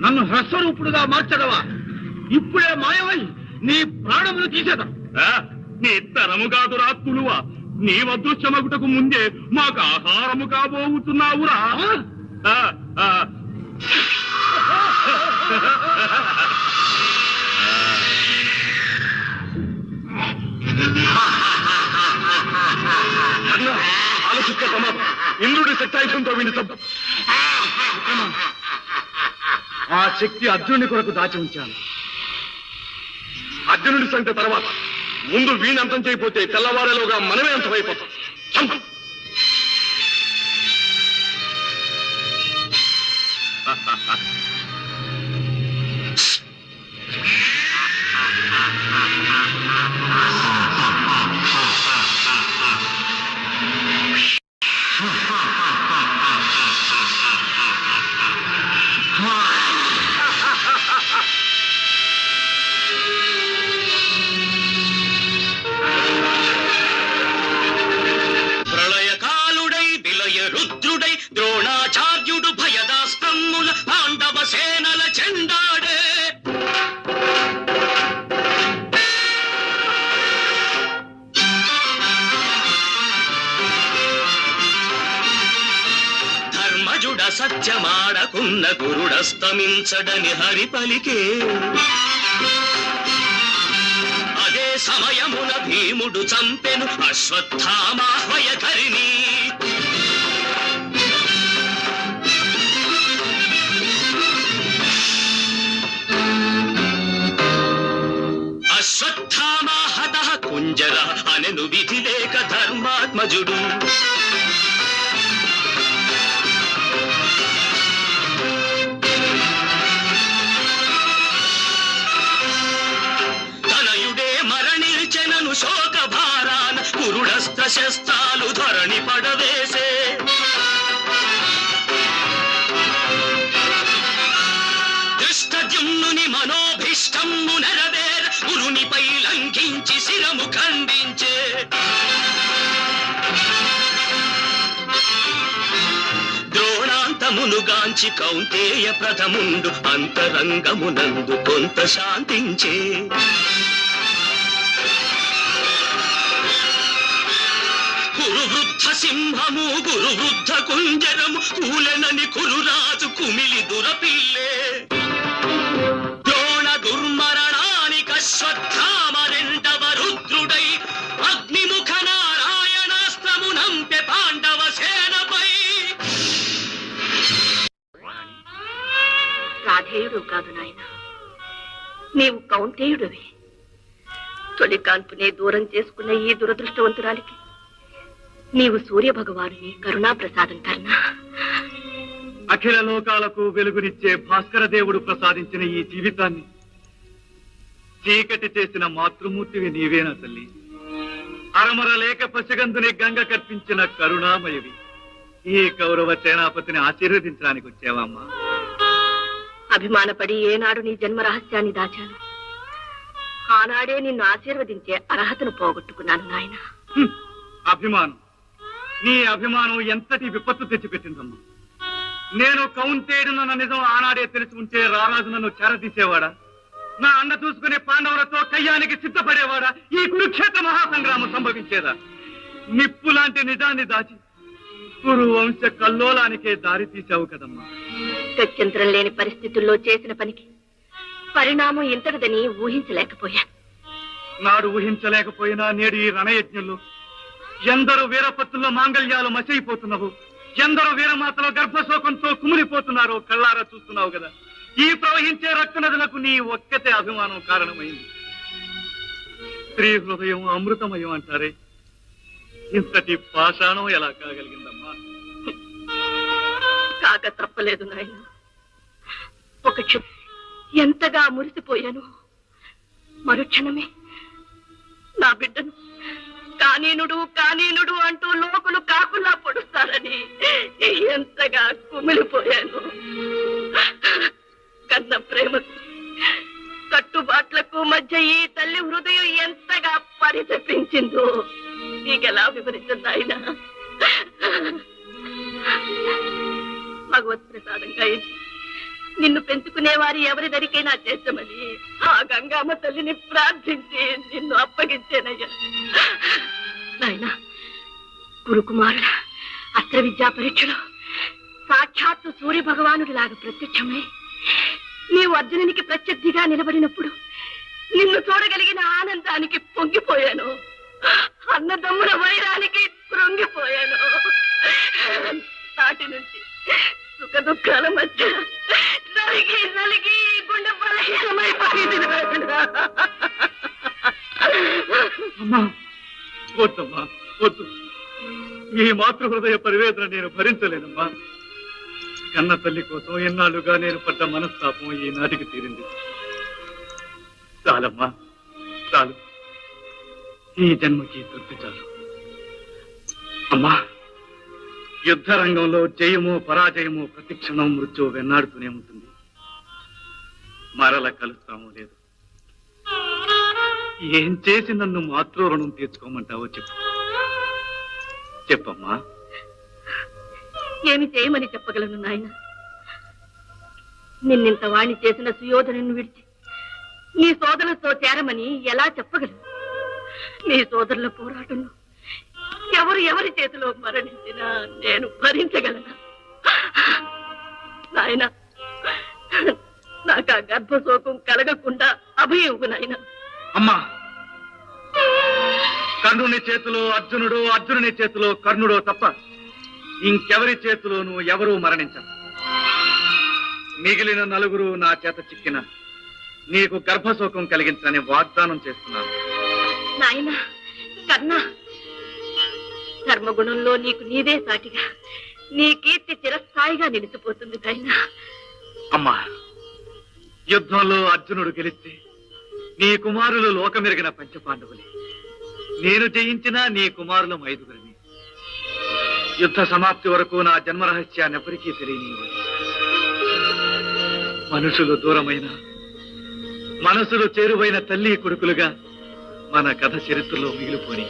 నన్ను హ్రస్వరూపుడుగా మార్చడవా? ఇప్పుడే మాయమై నీ ప్రాణములు తీసేదా? ఆ, నీ తరము కాదు రాత్తులువా నీ అదృశ్యమగుటకు ముందే మాకు ఆహారము కాబోతున్నావురా శక్తాయుధంతో వీడిని ఆ శక్తి అర్జునుడి కొరకు దాచి ఉంచాను. అర్జునుడి సంఖ్య తర్వాత ముందు వీణి అంతం చేయకపోతే తెల్లవారేలోగా మనమే అంతమైపోతాం. చంపు! Ha! ధర్మజుడ సత్యమాడకున్న గురుడస్తమించడని హరి పలికే అదే సమయమున భీముడు చంపెను అశ్వత్థామాహ్వయకరిని అశ్వత్థామాహత కుంజర అనెను విధి లేక ధర్మాత్మజుడు. లంఘించి శిరము ఖండించే. ద్రోణాంతమునుగాంచి కౌంతేయ ప్రథముండు అంతరంగమునందు కొంత శాంతించే. వృద్ధ సింహము గురు వృద్ధ కుంజరము కూలనని కురురాజు కుమిలి దురపిల్లే. రాధేయుడు కాదు నాయన. నీవు కౌంటేయుడివి. తొలి కాన్పునే దూరం చేసుకున్న ఈ దురదృష్టవంతురాలికి నీవు సూర్య భగవానుని కరుణా. ప్రసాదం అఖిల లోకాలకు వెలుగునిచ్చే భాస్కర దేవుడు ప్రసాదించిన ఈ జీవితాన్ని చీకటి చేసిన మాతృమూర్తివి నీవేనా తల్లి? అరమర లేక పసిగందుని గంగ కర్పించిన కరుణామయవి. ఈ కౌరవ సేనాపతిని ఆశీర్వదించడానికి వచ్చావమ్మా అభిమానపడి ఏనాడు నీ జన్మ రహస్యాన్ని దాచాను. ఆనాడే నిన్ను ఆశీర్వదించే అర్హతను పోగొట్టుకున్నాను నాయన. అభిమానం. నీ అభిమానం ఎంతటి విపత్తు తెచ్చిపెట్టిందమ్మా. నేను కౌంటేడునన్న నిజం ఆనాడే తెలిసి ఉంటే రారాజు నన్ను చేరదీసేవాడా? నా అన్న చూసుకునే పాండవులతో కయ్యానికి సిద్ధపడేవాడా? ఈ కురుక్షేత్ర మహాసంగ్రామం సంభవించేదా? నిప్పు లాంటి నిజాన్ని దాచి కురు వంశ కల్లోలానికే దారి తీశావు కదమ్మా. గత్యంతరం లేని పరిస్థితుల్లో చేసిన పనికి పరిణామం ఇంతటిదని ఊహించలేకపోయాను. నాడు ఊహించలేకపోయినా నేడు ఈ రణయజ్ఞంలో ఎందరో వీరపత్తుల్లో మాంగళ్యాలు మసైపోతున్నావు ఎందరో వీరమాతలో గర్భశోకంతో కుమిలిపోతున్నారో కళ్ళారా చూస్తున్నావు కదా. ఈ ప్రవహించే రక్త నదులకు నీ ఒక్కతే అభిమానం కారణమైంది. స్త్రీ హృదయం అమృతమయం అంటారే. ఇంతటి పాషాణం ఎలా కాగలిగిందమ్మా? కాక తప్పలేదు నాయన. ఒక క్షణం ఎంతగా మురిసిపోయాను మరుక్షణమే నా బిడ్డను కానీనుడు కానీనుడు అంటూ లోకులు కాకులా పొడుస్తారని ఎంతగా కుమిలిపోయాను. కన్న ప్రేమకు కట్టుబాట్లకు మధ్య ఈ తల్లి హృదయం ఎంతగా పరితపించిందో నీకెలా వివరించింది ఆయన భగవత్ ప్రసాదంగా నిన్ను పెంచుకునే వారి ఎవరి దరికైనా ఆ గంగామ్మ తల్లిని ప్రార్థించి నిన్ను అప్పగించానయ్యా. నాయనా అస్త్ర విద్యా పరీక్షలో సాక్షాత్తు సూర్య భగవానుడిలాగా ప్రత్యక్షమై నీవు అర్జునునికి ప్రత్యర్థిగా నిలబడినప్పుడు నిన్ను చూడగలిగిన ఆనందానికి పొంగిపోయాను. అన్నదమ్ముల వైరానికి కృంగిపోయాను. నాటి నుంచి సుఖ దుఃఖాల మధ్య నలిగి నలిగి గుండె బలహీనమైపోయింది అమ్మా వద్దమ్మా వద్దు. ఈ మాతృ హృదయ పరివేదన నేను భరించలేనమ్మా. కన్న తల్లి కోసం ఎన్నాళ్ళుగా నేను పడ్డ మనస్తాపం ఈ నాటికి తీరింది. చాలమ్మా చాలు. ఈ జన్మకి తృప్తి చాలు. అమ్మా యుద్ధ రంగంలో జయమో పరాజయమో ప్రతిక్షణం మృత్యు వెన్నాడుతూనే ఉంటుంది. మరల కలుస్తామో లేదు. ఏం చేసి నన్ను మాతృ రుణం తీర్చుకోమంటావో చెప్పు. చెప్పమ్మా. ఏమి చేయమని చెప్పగలను నాయన? నిన్నింత వాణి చేసిన సుయోధను విడిచి నీ సోదరులతో చేరమని ఎలా చెప్పగలను? నీ సోదరుల పోరాటంలో ఎవరు ఎవరి చేతిలో మరణించినా నేను భరించగలను? నాయన నాకు ఆ గర్భశోకం కలగకుండా అభయం ఇవ్వు నాయన. అమ్మా కర్ణుని చేతిలో అర్జునుడు అర్జునుని చేతిలో కర్ణుడో తప్ప ఇంకెవరి చేతిలోనూ ఎవరూ మరణించరు. మిగిలిన నలుగురు నా చేత చిక్కిన నీకు గర్భశోకం కలిగించని వాగ్దానం చేస్తున్నాను. నాయన కన్నా ధర్మగుణంలో నీకు నీదే సాటిగా. నీ కీర్తి చిరస్థాయిగా నిలిచిపోతుంది నాయనా. అమ్మా యుద్ధంలో అర్జునుడు గెలిస్తే నీ కుమారులు లోకమెరిగిన పంచపాండవులే. నేను జయించినా నీ కుమారులు ఐదుగురిని యుద్ధ సమాప్తి వరకు నా జన్మ రహస్యాన్ని ఎవరికీ తెలియని మనుషులు దూరమైన మనసులు చేరువైన తల్లి కొడుకులుగా మన కథ చరిత్రలో మిగిలిపోయి